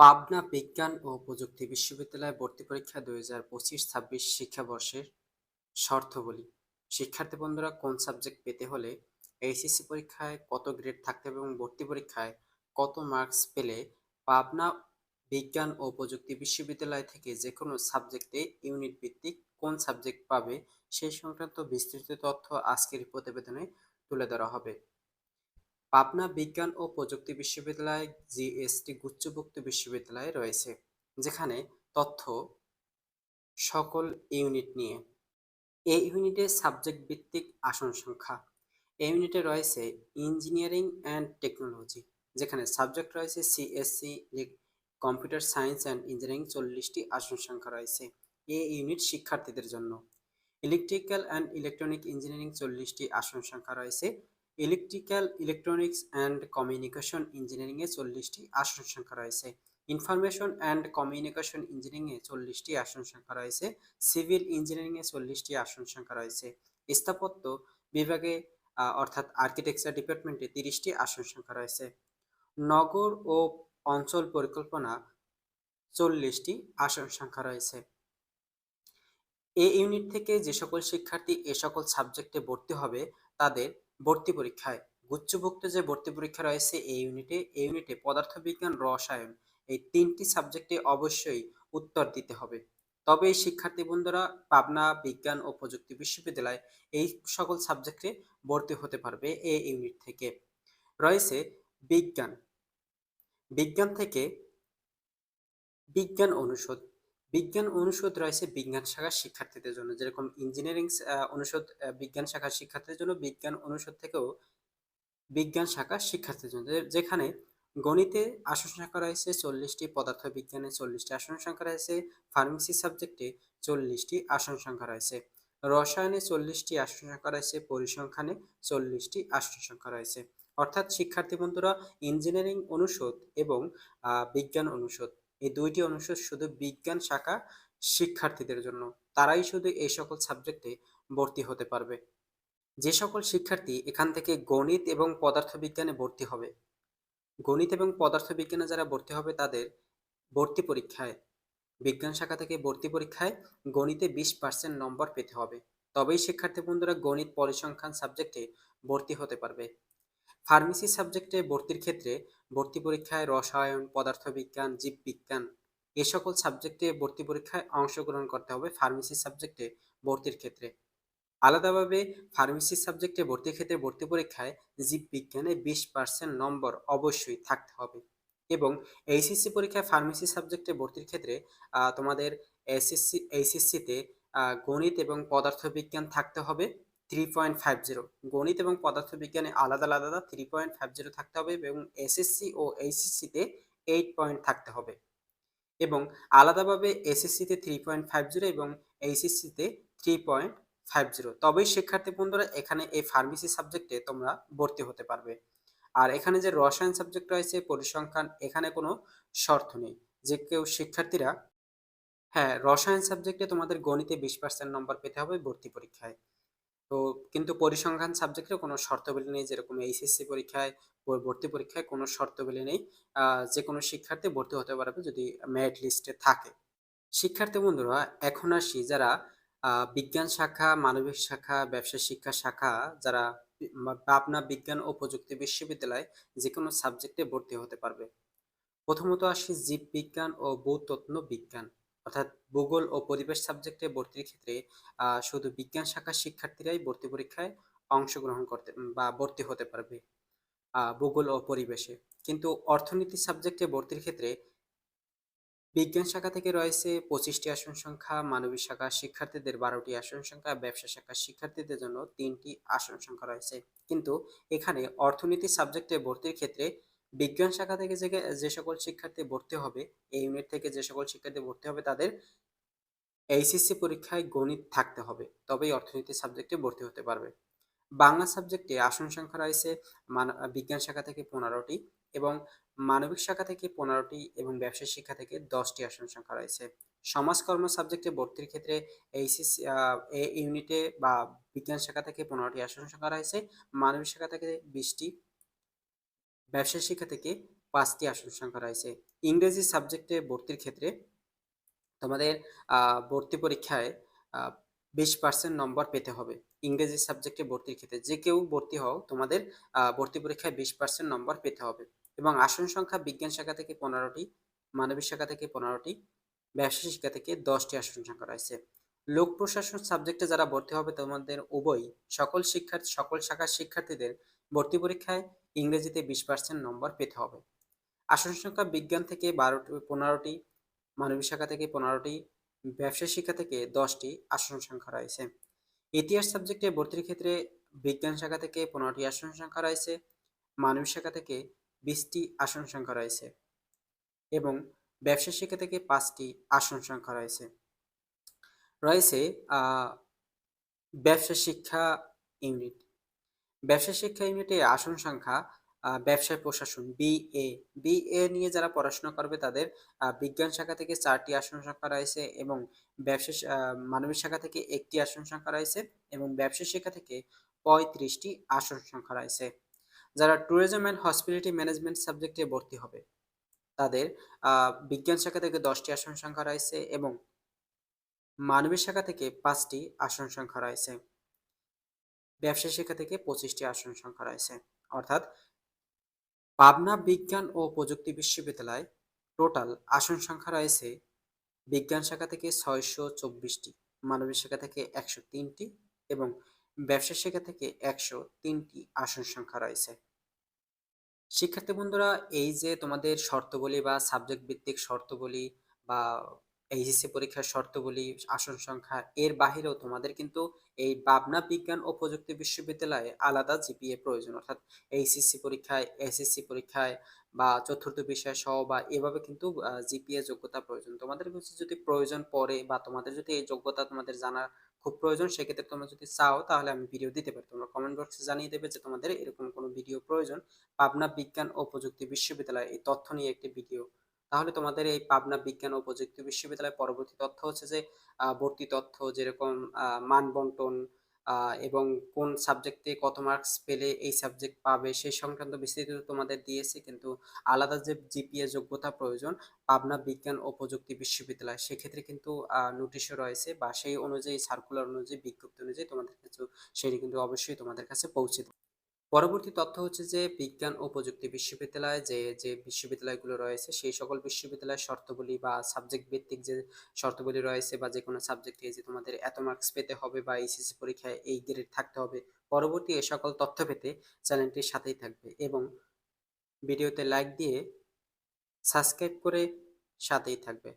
পাবনা বিজ্ঞান ও প্রযুক্তি বিশ্ববিদ্যালয় ভর্তি পরীক্ষা দুই হাজার পঁচিশ ছাব্বিশ শিক্ষাবর্ষের শর্তাবলী। শিক্ষার্থী বন্ধুরা, কোন সাবজেক্ট পেতে হলে এইচএসসি পরীক্ষায় কত গ্রেড থাকতে হবে এবং ভর্তি পরীক্ষায় কত মার্কস পেলে পাবনা বিজ্ঞান ও প্রযুক্তি বিশ্ববিদ্যালয় থেকে যে কোনো সাবজেক্টে ইউনিট ভিত্তিক কোন সাবজেক্ট পাবে সেই সংক্রান্ত বিস্তৃত তথ্য আজকের প্রতিবেদনে তুলে ধরা হবে। পাবনা বিজ্ঞান ও প্রযুক্তি বিশ্ববিদ্যালয় জিএসটি গুচ্ছভুক্ত বিশ্ববিদ্যালয় রয়েছে, যেখানে তথ্য সকল ইউনিট নিয়ে। এই ইউনিটে সাবজেক্ট ভিত্তিক আসন সংখ্যা। এই ইউনিটে রয়েছে ইঞ্জিনিয়ারিং অ্যান্ড টেকনোলজি, যেখানে সাবজেক্ট রয়েছে CSC computer science and engineering চল্লিশটি আসন সংখ্যা রয়েছে এ ইউনিট শিক্ষার্থীদের জন্য। ইলেকট্রিক্যাল অ্যান্ড ইলেকট্রনিক ইঞ্জিনিয়ারিং চল্লিশটি আসন সংখ্যা রয়েছে ইলেকট্রিক্যাল, ইলেকট্রনিক্স অ্যান্ড কমিউনিকেশন ইঞ্জিনিয়ারিংয়ে চল্লিশটি আসন সংখ্যা রয়েছে। ইনফরমেশন অ্যান্ড কমিউনিকেশন ইঞ্জিনিয়ারিংয়ে চল্লিশটি আসন সংখ্যা রয়েছে। সিভিল ইঞ্জিনিয়ারিংয়ে চল্লিশটি আসন সংখ্যা রয়েছে। স্থাপত্য বিভাগে অর্থাৎ আর্কিটেকচার ডিপার্টমেন্টে তিরিশটি আসন সংখ্যা রয়েছে। নগর ও অঞ্চল পরিকল্পনা চল্লিশটি আসন সংখ্যা রয়েছে। এ ইউনিট থেকে যে সকল শিক্ষার্থী এ সকল সাবজেক্টে ভর্তি হবে, তাদের ভর্তি পরীক্ষায়। গুচ্ছভুক্ত যে ভর্তি পরীক্ষা রয়েছে এই ইউনিটে এই ইউনিটে পদার্থবিজ্ঞান, রসায়ন এই তিনটি সাবজেক্টে অবশ্যই উত্তর দিতে হবে। তবে এই শিক্ষার্থী বন্ধুরা, পাবনা বিজ্ঞান ও প্রযুক্তি বিশ্ববিদ্যালয় এই সকল সাবজেক্টে ভর্তি হতে পারবে এই ইউনিট থেকে। রয়েছে বিজ্ঞান। বিজ্ঞান থেকে বিজ্ঞান অনুষদ। বিজ্ঞান অনুষদ রয়েছে বিজ্ঞান শাখার শিক্ষার্থীদের জন্য। যেরকম ইঞ্জিনিয়ারিং অনুষদ বিজ্ঞান শাখার শিক্ষার্থীদের জন্য বিজ্ঞান অনুষদ থেকেও বিজ্ঞান শাখার শিক্ষার্থীদের জন্য। যেখানে গণিতে আসন সংখ্যা রয়েছে চল্লিশটি পদার্থ বিজ্ঞানে চল্লিশটি আসন সংখ্যা রয়েছে ফার্মেসি সাবজেক্টে চল্লিশটি আসন সংখ্যা রয়েছে, রসায়নে চল্লিশটি আসন সংখ্যা রয়েছে, পরিসংখ্যানে চল্লিশটি আসন সংখ্যা রয়েছে। অর্থাৎ শিক্ষার্থী বন্ধুরা ইঞ্জিনিয়ারিং অনুষদ এবং বিজ্ঞান অনুষদ এই দুইটি অনুষদ শুধু বিজ্ঞান শাখা শিক্ষার্থীদের জন্য। তারাই শুধু এই সকল সাবজেক্টে ভর্তি হতে পারবে। যে সকল শিক্ষার্থী এখান থেকে গণিত এবং পদার্থবিজ্ঞানে ভর্তি হবে। গণিত এবং পদার্থবিজ্ঞানে যারা ভর্তি হবে তাদের ভর্তি পরীক্ষায়, বিজ্ঞান শাখা থেকে ভর্তি পরীক্ষায় গণিতে বিশ পার্সেন্ট নম্বর পেতে হবে। তবেই শিক্ষার্থী বন্ধুরা গণিত পরিসংখ্যান সাবজেক্টে ভর্তি হতে পারবে। ফার্মেসি সাবজেক্টে ভর্তির ক্ষেত্রে ভর্তি পরীক্ষায় রসায়ন, পদার্থবিজ্ঞান, জীববিজ্ঞান এ সকল সাবজেক্টে ভর্তি পরীক্ষায় অংশগ্রহণ করতে হবে ফার্মেসি সাবজেক্টে ভর্তির ক্ষেত্রে। আলাদাভাবে ফার্মেসি সাবজেক্টে ভর্তির ক্ষেত্রে ভর্তি পরীক্ষায় জীববিজ্ঞানে বিশ পার্সেন্ট নম্বর অবশ্যই থাকতে হবে এবং এইচএসসি পরীক্ষায় ফার্মেসি সাবজেক্টে ভর্তির ক্ষেত্রে তোমাদের এসএসসি এইচএসসিতে গণিত এবং পদার্থবিজ্ঞান থাকতে হবে। থ্রি পয়েন্ট ফাইভ জিরো গণিত এবং পদার্থবিজ্ঞানে আলাদা আলাদা থ্রি পয়েন্ট ফাইভ জিরো থাকতে হবে এবং এসএসসি ও এইচএসসিতে এইট পয়েন্ট থাকতে হবে। এবং আলাদাভাবে এসএসসিতে থ্রি পয়েন্ট ফাইভ জিরো এবং এইচএসসিতে থ্রি পয়েন্ট ফাইভ জিরো তবেই শিক্ষার্থী বন্ধুরা, এখানে এই ফার্মেসি সাবজেক্টে তোমরা ভর্তি হতে পারবে। আর এখানে যে রসায়ন সাবজেক্ট রয়েছে, পরিসংখ্যান, এখানে কোনো শর্ত নেই। যে কেউ শিক্ষার্থীরা হ্যাঁ রসায়ন সাবজেক্টে তোমাদের গণিতে বিশ পার্সেন্ট নম্বর পেতে হবে ভর্তি পরীক্ষায়। তো কিন্তু পরিসংখ্যান সাবজেক্টে কোনো শর্তবলী নেই, যেরকম এইচএসসি পরীক্ষায় ভর্তি পরীক্ষায় কোনো শর্তবলী নেই। যে কোনো শিক্ষার্থী ভর্তি হতে পারবে যদি মেরিট লিস্টে থাকে। শিক্ষার্থী বন্ধুরা, এখন আসি যারা বিজ্ঞান শাখা, মানবিক শাখা, ব্যবসা শিক্ষা শাখা, যারা পাবনা বিজ্ঞান ও প্রযুক্তি বিশ্ববিদ্যালয় যে কোনো সাবজেক্টে ভর্তি হতে পারবে। প্রথমত আসি জীব বিজ্ঞান ও ভূতত্ত্ব বিজ্ঞান। অর্থাৎ ভূগোল ও পরিবেশ সাবজেক্টে ভর্তির ক্ষেত্রে শুধু বিজ্ঞান শাখার শিক্ষার্থীরাই ভর্তি পরীক্ষায় অংশগ্রহণ করতে, বা ভর্তি হতে পারবে ভূগোল ও পরিবেশে। কিন্তু অর্থনীতি সাবজেক্টে ভর্তির ক্ষেত্রে বিজ্ঞান শাখা থেকে রয়েছে পঁচিশটি আসন সংখ্যা, মানবিক শাখার শিক্ষার্থীদের বারোটি আসন সংখ্যা, ব্যবসা শাখার শিক্ষার্থীদের জন্য তিনটি আসন সংখ্যা রয়েছে। কিন্তু এখানে অর্থনীতি সাবজেক্টে ভর্তির ক্ষেত্রে বিজ্ঞান শাখা থেকে যে সকল শিক্ষার্থী ভর্তি হবে, এই ইউনিট থেকে যে সকল শিক্ষার্থী ভর্তি হবে, তাদের এইচএসসি পরীক্ষায় গণিত থাকতে হবে। তবেই অর্থনীতি সাবজেক্টে ভর্তি হতে পারবে। বাংলা সাবজেক্টে আসন সংখ্যা রয়েছে বিজ্ঞান শাখা থেকে পনেরোটি এবং মানবিক শাখা থেকে পনেরোটি এবং ব্যবসায়িক শিক্ষা থেকে দশটি আসন সংখ্যা রয়েছে। সমাজকর্ম সাবজেক্টে ভর্তির ক্ষেত্রে এইচএসসি এ ইউনিটে বা বিজ্ঞান শাখা থেকে পনেরোটি আসন সংখ্যা রয়েছে, মানবিক শাখা থেকে বিশটি ব্যবসায় শিক্ষা থেকে পাঁচটি আসন সংখ্যা রয়েছে ইংরেজি সাবজেক্টে ভর্তির ক্ষেত্রে তোমাদের ভর্তি পরীক্ষায় বিশ পার্সেন্ট নম্বর পেতে হবে। ইংরেজি সাবজেক্টে ভর্তির ক্ষেত্রে যে কেউ ভর্তি হও, তোমাদের ভর্তি পরীক্ষায় বিশ পার্সেন্ট নম্বর পেতে হবে। এবং আসন সংখ্যা বিজ্ঞান শাখা থেকে পনেরোটি, মানবিক শাখা থেকে পনেরোটি ব্যবসা শিক্ষা থেকে দশটি আসন সংখ্যা রয়েছে। লোক প্রশাসন সাবজেক্টে যারা ভর্তি হবে, তোমাদের উভয় সকল শিক্ষার্থী সকল শাখার শিক্ষার্থীদের ভর্তি পরীক্ষায় ইংরেজিতে বিশ পার্সেন্ট নম্বর পেতে হবে। আসন সংখ্যা বিজ্ঞান থেকে বারোটি, পনেরোটি, মানবিক শাখা থেকে পনেরোটি ব্যবসায় শিক্ষা থেকে দশটি আসন সংখ্যা রয়েছে। ইতিহাস সাবজেক্টে ভর্তির ক্ষেত্রে বিজ্ঞান শাখা থেকে পনেরোটি আসন সংখ্যা রয়েছে, মানবিক শাখা থেকে বিশটি আসন সংখ্যা রয়েছে এবং ব্যবসা শিক্ষা থেকে পাঁচটি আসন সংখ্যা রয়েছে। রয়েছে ব্যবসা শিক্ষা ইউনিট। ব্যবসা শিক্ষা ইউনিটে আসন সংখ্যা ব্যবসায় প্রশাসন বিএ বিএ নিয়ে যারা পড়াশোনা করবে তাদের বিজ্ঞান শাখা থেকে চারটি আসন সংখ্যা রয়েছে এবং ব্যবসা মানবিক শাখা থেকে একটি আসন সংখ্যা রয়েছে এবং ব্যবসা শিক্ষা থেকে পঁয়ত্রিশটি আসন সংখ্যা রয়েছে। যারা ট্যুরিজম অ্যান্ড হসপিটালিটি ম্যানেজমেন্ট সাবজেক্টে ভর্তি হবে, তাদের বিজ্ঞান শাখা থেকে দশটি আসন সংখ্যা রয়েছে এবং মানবিক শাখা থেকে পাঁচটি আসন সংখ্যা রয়েছে। ব্যবসা শিক্ষা থেকে পঁচিশটি আসন সংখ্যা রয়েছে। অর্থাৎ পাবনা বিজ্ঞান ও প্রযুক্তি বিশ্ববিদ্যালয় টোটাল আসন সংখ্যা রয়েছে বিজ্ঞান শাখা থেকে ছয়শো চব্বিশটি, মানবিক শাখা থেকে একশো তিনটি এবং ব্যবসা শাখা থেকে একশো তিনটি আসন সংখ্যা রয়েছে। শিক্ষার্থী বন্ধুরা, এই যে তোমাদের শর্তবলী বা সাবজেক্ট ভিত্তিক শর্তবলী বা এইচএসসি পরীক্ষার শর্তবলী আসন সংখ্যা, এর বাহিরেও তোমাদের কিন্তু এই পাবনা বিজ্ঞান ও প্রযুক্তি বিশ্ববিদ্যালয়ে আলাদা জিপিএ প্রয়োজন। অর্থাৎ এইচএসসি পরীক্ষায় এসএসসি পরীক্ষায় বা চতুর্থ বিষয় সহ বা এভাবে কিন্তু জিপিএ যোগ্যতা প্রয়োজন। তোমাদের কাছে যদি প্রয়োজন পড়ে বা তোমাদের যদি এই যোগ্যতা তোমাদের জানা খুব প্রয়োজন, সেক্ষেত্রে তোমরা যদি চাও, তাহলে আমি ভিডিও দিতে পারি। তোমরা কমেন্ট বক্সে জানিয়ে দেবে যে তোমাদের এরকম কোনো ভিডিও প্রয়োজন। পাবনা বিজ্ঞান ও প্রযুক্তি বিশ্ববিদ্যালয় এই তথ্য নিয়ে একটি ভিডিও তাহলে তোমাদের এই পাবনা বিজ্ঞান ও প্রযুক্তি বিশ্ববিদ্যালয়ের পরবর্তী তথ্য হচ্ছে যে ভর্তি তথ্য যেরকম মান বন্টন এবং কোন সাবজেক্টে কত মার্কস পেলে এই সাবজেক্ট পাবে সেই সংক্রান্ত বিস্তারিত তোমাদের দিয়েছে। কিন্তু আলাদা যে জিপিএ যোগ্যতা প্রয়োজন পাবনা বিজ্ঞান ও প্রযুক্তি বিশ্ববিদ্যালয়, সেক্ষেত্রে কিন্তু নোটিশও রয়েছে বা সেই অনুযায়ী সার্কুলার অনুযায়ী, বিজ্ঞপ্তি অনুযায়ী তোমাদের কাছে, সেটি কিন্তু অবশ্যই তোমাদের কাছে পৌঁছে দেবে। পরবর্তী তথ্য হচ্ছে যে, বিজ্ঞান ও প্রযুক্তি বিশ্ববিদ্যালয়, যে যে বিশ্ববিদ্যালয়গুলো রয়েছে, সেই সকল বিশ্ববিদ্যালয়ের শর্তবলী বা সাবজেক্ট ভিত্তিক যে শর্তবলী রয়েছে বা যে কোনো সাবজেক্টে যে তোমাদের এত মার্কস পেতে হবে বা এইচএসসি পরীক্ষায় এই গ্রেড থাকতে হবে, পরবর্তী এ সকল তথ্য পেতে চ্যানেলটির সাথেই থাকবে এবং ভিডিওতে লাইক দিয়ে সাবস্ক্রাইব করে সাথেই থাকবে।